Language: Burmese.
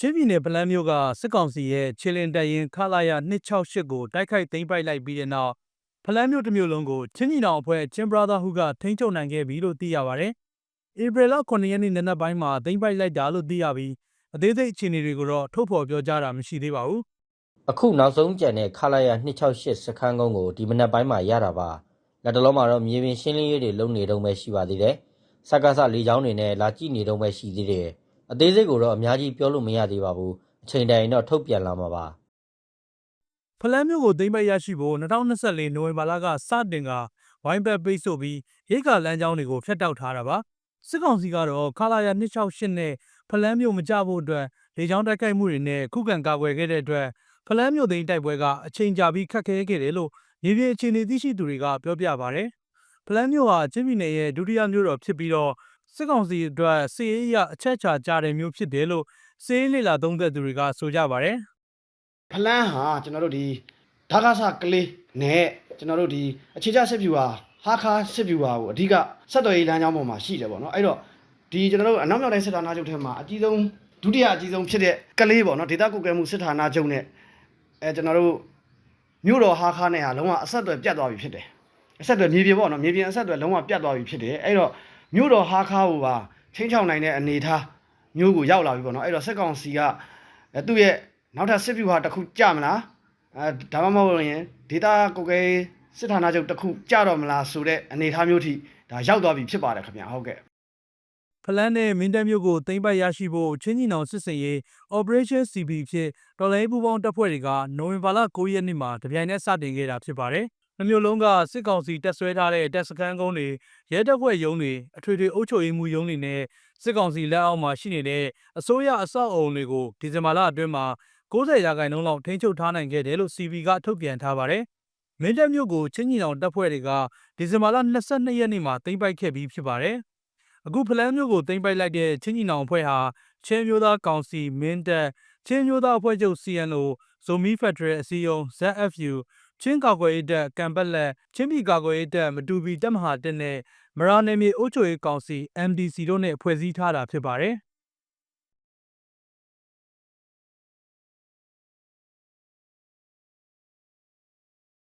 ချင်းပြည်နယ်ဗလန်းမြို့ကစစ်ကောင်စီရဲ့ခြေလင်တပ်ရင်းခလာရ268ကိုတိုက်ခိုက်သိမ်းပိုက်လိုက်ပြီးတဲ့နောက်ဖလန်းမြို့တစ်မြို့လုံးကိုချင်းညီနောင်အဖွဲ့ချင်း Brotherhood ကထိန်းချုပ်နိုင်ခဲ့ပြီလို့သိရပါဗျ။ဧပြီလ9ရက်နေ့နံနက်ပိုင်းမှာသိမ်းပိုက်လိုက်တာလို့သိရပြီးအသေးစိတ်အခြေအနေတွေကိုတော့ထုတ်ဖော်ပြောကြားတာမရှိသေးပါဘူးအခုနောက်ဆုံးကြံတဲ့ခလာရ268စခန်းကုန်းကိုဒီမနက်ပိုင်းမှာရတာပါလက်တလုံးမှာတော့မြေပြင်ရှင်းလင်းရေးတွေလုပ်နေတုန်းပဲရှိပါသေးတယ်စက္ကစလေးချောင်းတွေနဲ့လာကြည့်နေတုန်းပဲရှိသေးတယ် အသေးစိတ်ကိုတော့အများကြီးပြောလို့မရသေးပါဘူးအချိန်တိုင်တော့ထုတ်ပြန်လာမှာပါ။ဖလန်းမြို့ကိုသိမ်းပိုက်ရရှိဖို့2024နိုဝင်ဘာလကစတင်ကဝိုင်းဘက်ပိတ်ဆို့ပြီးရိတ်ခါလမ်းကြောင်းတွေကိုဖျက်တောက်ထားတာပါ။စစ်ကောင်စီကတော့ခလာရ268နဲ့ဖလန်းမြို့မကြဖို့အတွက်လေကြောင်းတိုက်ခိုက်မှုတွေနဲ့ခုခံကာကွယ်ခဲ့တဲ့အတွက်ဖလန်းမြို့သိမ်းတိုက်ပွဲကအချိန်ကြာပြီးခက်ခဲခဲ့တယ်လို့မြေပြင်အခြေအနေသိရှိသူတွေကပြောပြပါဗျ။ဖလန်းမြို့ဟာချင်းပြည်နယ်ရဲ့ဒုတိယမြို့တော်ဖြစ်ပြီးတော့ စစ်ကောင်စီအတွက်စီးရေးရအချက်ချာကြတဲ့မြို့ဖြစ်တယ်လို့စီးရေးလေလာသုံးသက်သူတွေကဆိုကြပါတယ်ဖလန်းဟာကျွန်တော်တို့ဒီဒါကဆကလေးနဲ့ကျွန်တော်တို့ဒီအခြေချစစ်ဖြူဟာဟာခါစစ်ဖြူဟာကိုအဓိကဆက်သွယ်ရေးလမ်းကြောင်းပေါ်မှာရှိတယ်ပေါ့နော်အဲ့တော့ဒီကျွန်တော်တို့အနောက်မြောက်တိုင်းစစ်ဌာနချုပ်ထဲမှာအကြီးဆုံးဒုတိယအကြီးဆုံးဖြစ်တဲ့ကလေးပေါ့နော်ဒေသကုတ်ကဲမှုစစ်ဌာနချုပ်နဲ့အဲကျွန်တော်တို့မြို့တော်ဟာခါနဲ့ဟာလုံးဝအဆက်အသွယ်ပြတ်သွားပြီဖြစ်တယ်အဆက်အသွယ်မြေပြင်ပေါ့နော်မြေပြင်အဆက်အသွယ်လုံးဝပြတ်သွားပြီဖြစ်တယ်အဲ့တော့ မြို့တော်ဟာခါကိုပါချင်းချောင်နိုင်တဲ့အနေအထားမျိုးကိုရောက်လာပြီပေါ့နော်အဲ့တော့စစ်ကောင်စီကအဲသူ့ရဲ့နောက်ထပ်စစ်ဗျူဟာတစ်ခုကြမလားအဲဒါမှမဟုတ်ရင်ဒေတာကိုကဲစစ်ဌာနချုပ်တစ်ခုကြတော့မလားဆိုတဲ့အနေအထားမျိုးထိဒါရောက်သွားပြီဖြစ်ပါတယ်ခင်ဗျာဟုတ်ကဲ့ဖလန်းနဲ့မင်းတပ်မြို့ကိုသိမ်းပိုက်ရရှိဖို့ချင်းညီနောင်စစ်စင်ရေး Operation CB ဖြစ်တော်လိုင်းပူပေါင်းတပ်ဖွဲ့တွေကနိုဝင်ဘာလ9ရက်နေ့မှာတပြိုင်နက်စတင်ခဲ့တာဖြစ်ပါတယ်။ နှစ်မြို့လုံးကစစ်ကောင်စီတပ်ဆွဲထားတဲ့တပ်စခန်းကုန်းတွေရဲတပ်ဖွဲ့ရုံးတွေအထွေထွေအုပ်ချုပ်ရေးမှူးရုံးတွေနဲ့စစ်ကောင်စီလက်အောက်မှာရှိနေတဲ့အစိုးရအဆောက်အအုံတွေကိုဒီဇင်ဘာလအတွင်းမှာ90ရာခိုင်နှုန်းလောက်ထိန်းချုပ်ထားနိုင်ခဲ့တယ်လို့ CB ကထုတ်ပြန်ထားပါတယ်။မင်းတပ်မြို့ကိုချင်းညီနောင်တပ်ဖွဲ့တွေကဒီဇင်ဘာလ22ရက်နေ့မှာသိမ်းပိုက်ခဲ့ပြီးဖြစ်ပါတယ်။အခုဖလန်းမျိုးကိုတင်ပိုက်လိုက်တဲ့ချင်းညီနောင်အဖွဲ့ဟာချင်းမျိုးသားကောင်စီမင်းတပ်ချင်းမျိုးသားအဖွဲ့ချုပ် CNO ဇိုမီဖက်ဒရယ်အစည်းအရုံး ZFU ချင်းကာကွယ်ရေးတပ်ကံပက်လက်ချင်းပြည်ကာကွယ်ရေးတပ်မတူပီတပ်မဟာတက်နဲ့မရာနယ်မြေအုပ်ချုပ်ရေးကောင်စီ MDC တို့နဲ့ဖွဲ့စည်းထားတာဖြစ်ပါတယ်